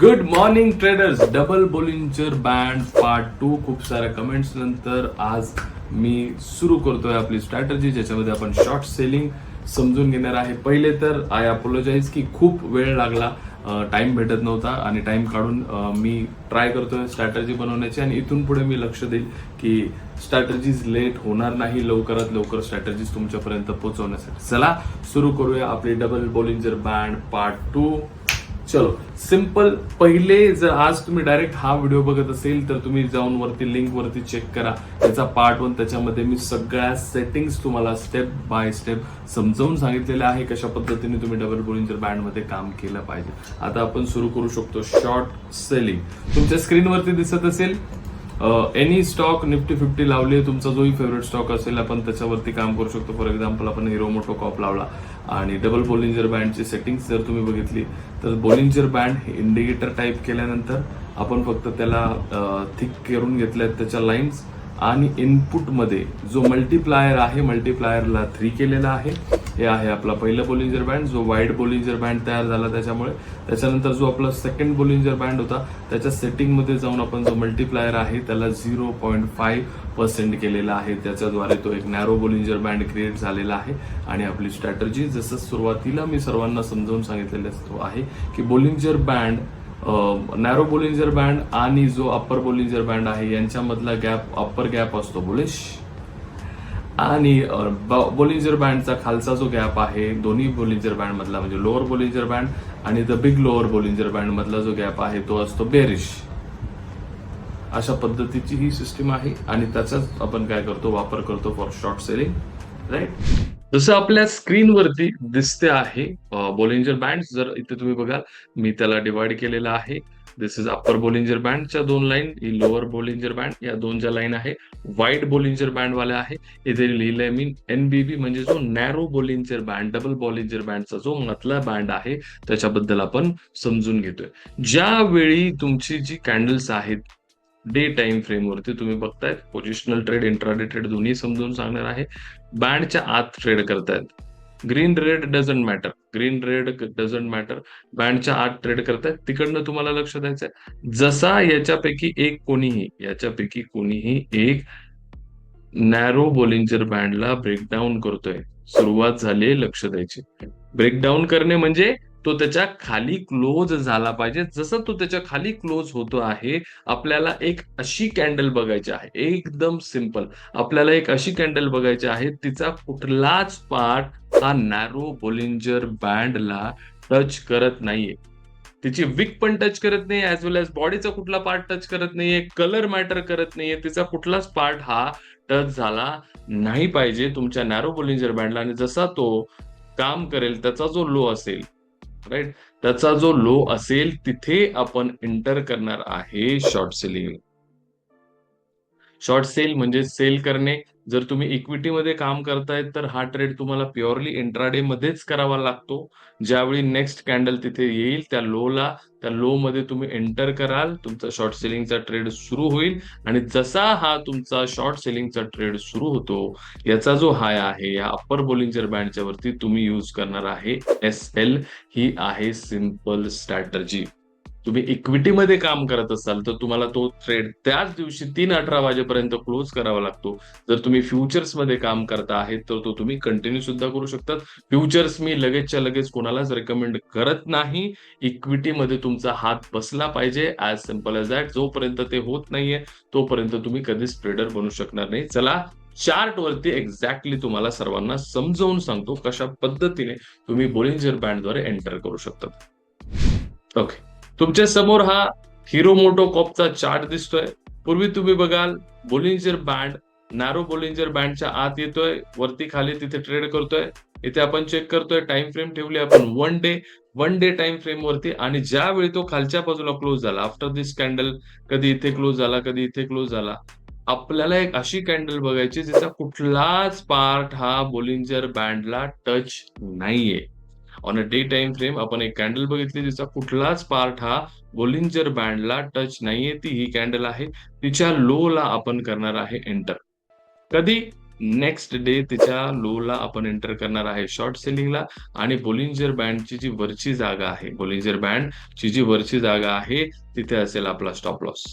Good morning traders double Bollinger band part two खूप साऱ्या comments नंतर आज मी सुरू करतोय आपली स्ट्रॅटजी ज्याच्यामध्ये आपण शॉर्ट सेलिंग समजून घेणार आहे. पहिले तर आय अपोलोजाईज की खूप वेळ लागला. टाइम भेटत नव्हता आणि टाइम काढून मी ट्राय करतोय स्ट्रॅटजी बनवण्याची आणि इथून पुढे मी लक्ष देईल की स्ट्रॅटजीज लेट होणार नाही. लवकरात लवकर स्ट्रॅटजीज तुमच्यापर्यंत पोहोचवण्यासाठी. चला सुरू करूया आपली double Bollinger band part two चलो सिंपल पहिले जर आज तुम्ही डायरेक्ट हा व्हिडिओ बघत असेल तर तुम्ही जाऊन वरती लिंक वरती चेक करा. त्याचा पार्ट वन त्याच्यामध्ये मी सगळ्या सेटिंग्स तुम्हाला स्टेप बाय स्टेप समजावून सांगितलेले आहे कशा पद्धतीने तुम्ही डबल बोलिंजर बँडमध्ये काम केलं पाहिजे. आता आपण सुरू करू शकतो शॉर्ट सेलिंग तुमच्या स्क्रीनवरती दिसत असेल एनी स्टॉक निफ्टी फिफ्टी लावली तुमचा जोही फेवरेट स्टॉक असेल आपण त्याच्यावरती काम करू शकतो. फॉर एक्झाम्पल आपण हिरो मोटो कॉप लावला. आणि डबल बोलिंजर बँडची सेटिंग्स जर तुम्ही बघितली तर बोलिंजर बँड हे इंडिकेटर टाईप केल्यानंतर आपण फक्त त्याला थिक करून घेतल्यात त्याच्या लाईन्स आणि इनपुटमध्ये जो मल्टीप्लायर आहे मल्टीप्लायरला थ्री केलेला आहे. हे आहे आपला पहिलं बोलिंजर बँड जो वाईड बोलिंजर बँड तयार झाला त्याच्यामुळे. त्याच्यानंतर जो आपला सेकंड बोलिंजर बँड होता त्याच्या सेटिंगमध्ये जाऊन आपण जो मल्टीप्लायर आहे त्याला झिरो पॉईंट फाईव्ह पर्सेंट केलेला आहे. त्याच्याद्वारे तो एक नॅरो बोलिंजर बँड क्रिएट झालेला आहे. आणि आपली स्ट्रॅटर्जी जसं सुरुवातीला मी सर्वांना समजावून सांगितलेलं असतो आहे की Bollinger band narrow Bollinger band आणि जो अप्पर बोलिंजर बँड आहे यांच्यामधला गॅप अप्पर गॅप असतो. बुलिश आणि बोलिंजर बँडचा खालचा जो गॅप आहे दोन्ही बोलिंजर बँड मधला म्हणजे लोअर बोलिंजर बँड आणि the big lower Bollinger band मधला जो गॅप आहे तो असतो बेरिश अशा पद्धतीची ही सिस्टीम आहे आणि त्याचाच आपण काय करतो वापर करतो फॉर शॉर्ट सेलिंग राईट जसं आपल्या स्क्रीनवरती दिसते आहे बोलिंजर बँड जर इथे तुम्ही बघाल मी त्याला डिवाइड केलेला आहे. दिस इज अप्पर बोलिंजर बँडच्या दोन लाईन ही लोअर बोलिंजर बँड या दोन ज्या लाईन आहे व्हाईट बोलिंजर बँड आहे. इथे लिहिलंय मी एनबीबी म्हणजे जो narrow Bollinger band double Bollinger बँडचा जो मधला बँड आहे त्याच्याबद्दल आपण समजून घेतोय. ज्यावेळी तुमची जी कॅन्डल्स आहेत डे टाइम फ्रेमवरती तुम्ही बघतायत. पोझिशनल ट्रेड इंट्राडे ट्रेड दोन्ही समजून सांगणार आहे. बँडच्या आत ट्रेड करतायत. Green red doesn't matter green red doesn't matter बँडच्या आत ट्रेड करतायत. तिकडनं तुम्हाला लक्ष द्यायचंय. जसा याच्यापैकी एक कोणीही याच्यापैकी कोणीही एक नॅरो बोलिंजर बँडला ब्रेकडाऊन करतोय. सुरुवात झाली लक्ष द्यायची. ब्रेकडाऊन करणे म्हणजे तो त्याच्याखाली क्लोज झाला पाहिजे. जसं तो त्याच्याखाली क्लोज होतो आहे आपल्याला एक अशी कॅन्डल बघायची आहे. एकदम सिंपल. आपल्याला एक अशी कॅन्डल बघायची आहे तिचा कुठलाच पार्ट हा नॅरो बोलिंजर बँडला टच करत नाहीये. तिची विक पण टच करत नाही ऍज वेल एज बॉडीचा कुठला पार्ट टच करत नाहीये कलर मॅटर करत नाहीये तिचा कुठलाच पार्ट हा टच झाला नाही पाहिजे तुमच्या नॅरो बोलिंजर बँडला. आणि जसा तो काम करेल त्याचा जो लो असेल राईट त्याचा जो लो असेल तिथे आपण एंटर करणार आहे शॉर्ट सेलिंग शॉर्ट सेल म्हणजे सेल करणे. जर तुम्ही इक्विटीमध्ये काम करताय तर हा ट्रेड तुम्हाला प्युअरली इंट्राडे मध्येच करावा लागतो. ज्यावेळी नेक्स्ट कॅन्डल तिथे येईल त्या लोला त्या लो मध्ये तुम्ही एंटर कराल तुमचा शॉर्ट सेलिंगचा ट्रेड सुरू होईल. आणि जसा हा तुमचा शॉर्ट सेलिंगचा ट्रेड सुरू होतो याचा जो हाय आहे या अप्पर बोलिंजर बँडच्या वरती तुम्ही यूज करणार आहे एस एल ही आहे सिंपल स्ट्रॅटर्जी तुम्ही इक्विटीमध्ये काम करत असाल तर तुम्हाला तो ट्रेड त्याच दिवशी तीन अठरा वाजेपर्यंत क्लोज करावा लागतो. जर तुम्ही फ्युचर्समध्ये काम करता आहेत तर तो तुम्ही कंटिन्यू सुद्धा करू शकतात. फ्युचर्स मी लगेचच्या लगेच कोणालाच रेकमेंड करत नाही. इक्विटीमध्ये तुमचा हात बसला पाहिजे. ॲज सिंपल एज दॅट जोपर्यंत ते होत नाहीये तोपर्यंत तुम्ही कधीच ट्रेडर बनू शकणार नाही. चला चार्ट वरती एक्झॅक्टली तुम्हाला सर्वांना समजावून सांगतो कशा पद्धतीने तुम्ही बोलिंजर बँडद्वारे एंटर करू शकतात. ओके तुमच्यासमोर हा हिरो मोटो कॉपचा चार्ट दिसतोय. पूर्वी तुम्ही बघाल बोलिंजर बँड नॅरो बोलिंजर बँडच्या आत येतोय वरती खाली तिथे ट्रेड करतोय. इथे आपण चेक करतोय टाइम फ्रेम ठेवली आपण one day one day time frame वरती आणि ज्यावेळी तो खालच्या बाजूला क्लोज झाला आफ्टर दिस कॅन्डल कधी इथे क्लोज झाला कधी इथे क्लोज झाला आपल्याला एक अशी कॅन्डल बघायची जिचा कुठलाच पार्ट हा बोलिंजर बँडला टच नाहीये. On a day time frame आपण एक कॅन्डल बघितली जिचा कुठलाच पार्ट हा बोलिंजर बँडला टच नाहीये. ती ही कॅन्डल आहे. तिच्या लो ला आपण करणार आहे एंटर कधी? नेक्स्ट डे तिच्या लोला आपण एंटर करणार आहे. शॉर्ट सेलिंगला आणि बोलिंजर बँडची जी वरची जागा आहे बोलिंजर बँड ची जी वरची जागा आहे तिथे असेल आपला स्टॉप लॉस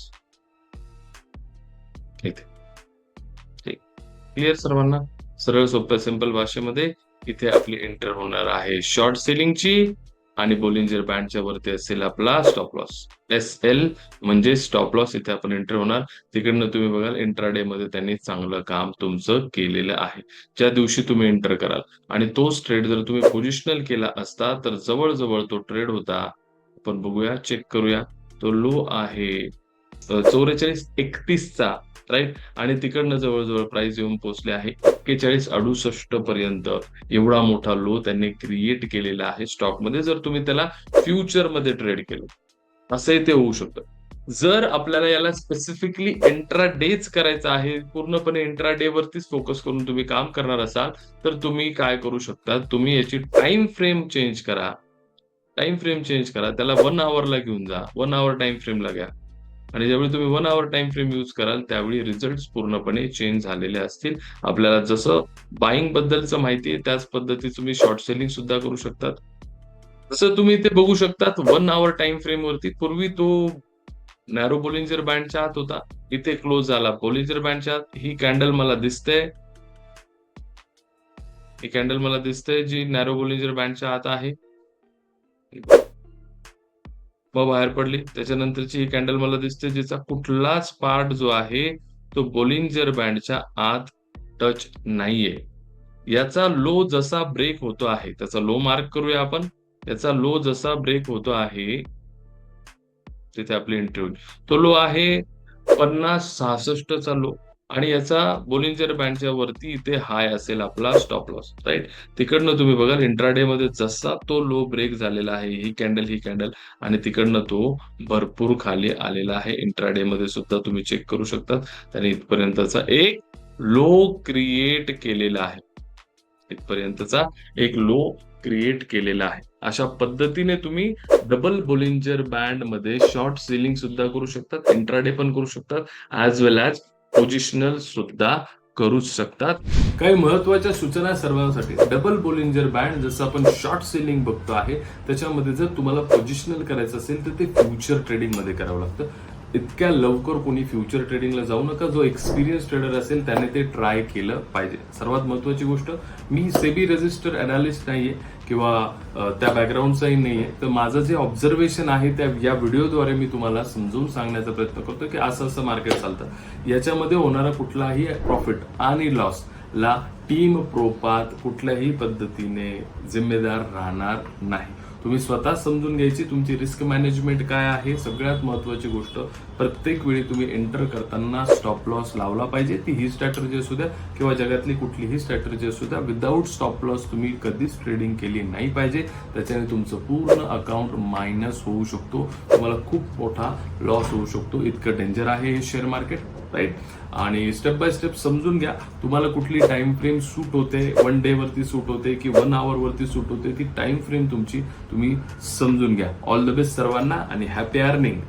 इथे क्लिअर सर्वांना? सरळ सोप्या सिंपल भाषेमध्ये इथे आपली एंटर होणार आहे. शॉर्ट सेलिंगची आणि बोलिंजर बँडच्या वरती असेल आपला स्टॉप लॉस एस एल म्हणजे स्टॉप लॉस इथे आपण एंटर होणार. तिकडनं तुम्ही बघाल इंट्राडे मध्ये त्यांनी चांगलं काम तुमचं केलेलं आहे. ज्या दिवशी तुम्ही एंटर कराल. आणि तोच ट्रेड जर तुम्ही पोझिशनल केला असता तर जवळजवळ तो ट्रेड होता. आपण बघूया चेक करूया. तो लो आहे. चौवेचाळीस एकतीसचा राईट आणि तिकडनं जवळजवळ प्राइस येऊन पोहोचले आहे एक्केचाळीस अडुसष्ट पर्यंत. एवढा मोठा लो त्यांनी क्रिएट केलेला आहे स्टॉकमध्ये जर तुम्ही त्याला फ्युचरमध्ये ट्रेड केलं. असंही ते होऊ शकतं. जर आपल्याला याला स्पेसिफिकली इंट्रा डेच करायचं आहे पूर्णपणे इंट्रा डे वरतीच फोकस करून तुम्ही काम करणार असाल तर तुम्ही काय करू शकता? तुम्ही याची टाइम फ्रेम चेंज करा. टाइम फ्रेम चेंज करा. त्याला वन आवरला घेऊन जा. वन आवर टाइम फ्रेमला घ्या. आणि ज्यावेळी तुम्ही one hour time frame use कराल त्यावेळी रिझल्ट पूर्णपणे चेंज झालेले असतील. आपल्याला जसं बाईंग बद्दलचं माहिती आहे त्याच पद्धती तुम्ही शॉर्ट सेलिंग सुद्धा करू शकतात. जसं तुम्ही इथे बघू शकतात वन आवर टाइम फ्रेम वरती पूर्वी तो नॅरो बोलिंजर बँडच्या आत होता. इथे क्लोज झाला. बोलिंजर बँडच्या आत ही कॅन्डल मला दिसते. ही कॅन्डल मला दिसते जी नॅरो बोलिंजर बँडच्या आत आहे. मग बाहेर पडली. त्याच्यानंतरची ही कॅन्डल मला दिसते जिचा कुठलाच पार्ट जो आहे तो बोलिंजर बँडच्या आत टच नाहीये. याचा लो जसा ब्रेक होतो आहे त्याचा लो मार्क करूया आपण. याचा लो जसा ब्रेक होतो आहे तिथे आपली इंटरव्ह्यू तो लो आहे पन्नास सहासष्टचा लो आणि याचा बोलिंजर बँडच्या वरती इथे हाय असेल आपला स्टॉप लॉस राईट तिकडनं तुम्ही बघाल इंट्राडे मध्ये जसा तो लो ब्रेक झालेला आहे ही कॅन्डल ही कॅन्डल आणि तिकडनं तो भरपूर खाली आलेला आहे. इंट्राडे मध्ये सुद्धा तुम्ही चेक करू शकता. त्याने इथपर्यंतचा एक लो क्रिएट केलेला आहे. इथपर्यंतचा एक लो क्रिएट केलेला आहे. अशा पद्धतीने तुम्ही डबल बोलिंजर बँडमध्ये शॉर्ट सेलिंग सुद्धा करू शकतात इंट्राडे पण करू शकतात ऍज वेल ऍज पोझिशनल सुद्धा करूच शकतात. काही महत्त्वाच्या सूचना सर्वांसाठी. डबल बोलिंजर बँड जसं आपण शॉर्ट सेलिंग बघतो आहे त्याच्यामध्ये जर तुम्हाला पोझिशनल करायचं असेल तर ते फ्युचर ट्रेडिंगमध्ये करावं लागतं. इतक्या लवकर कोणी फ्युचर ट्रेडिंगला जाऊ नका. जो एक्सपिरियन्स ट्रेडर असेल त्याने ते ट्राय केलं पाहिजे. सर्वात महत्वाची गोष्ट मी सेबी रजिस्टर अनालिस्ट नाहीये किंवा त्या बॅकग्राऊंडचाही नाहीये. तर माझं जे ऑब्झर्वेशन आहे त्या या व्हिडिओद्वारे मी तुम्हाला समजून सांगण्याचा प्रयत्न करतो की असं असं मार्केट चालतं. याच्यामध्ये होणारा कुठलाही प्रॉफिट आणि लॉस ला टीम प्रोपात कुठल्याही पद्धतीने जिम्मेदार राहणार नाही. तुम्ही स्वतः समजून घ्यायची तुमची रिस्क मॅनेजमेंट काय आहे सगळ्यात महत्वाची गोष्ट प्रत्येक वेळी तुम्ही एंटर करताना स्टॉप लॉस लावला पाहिजे ती ही स्ट्रॅटर्जी असू द्या किंवा जगातली कुठलीही स्ट्रॅटर्जी असू द्या विदाऊट स्टॉप लॉस तुम्ही कधीच ट्रेडिंग केली नाही पाहिजे त्याच्याने तुमचं पूर्ण अकाउंट मायनस होऊ शकतो तुम्हाला खूप मोठा लॉस होऊ शकतो इतकं डेंजर आहे हे शेअर मार्केट राईट आणि स्टेप बाय स्टेप समजून घ्या. तुम्हाला कुठली टाइम फ्रेम सूट होते वन डे वरती सूट होते की वन आवर वरती सूट होते ती टाइम फ्रेम तुमची तुम्ही समजून घ्या. ऑल द बेस्ट सर्वांना आणि हॅपी अर्निंग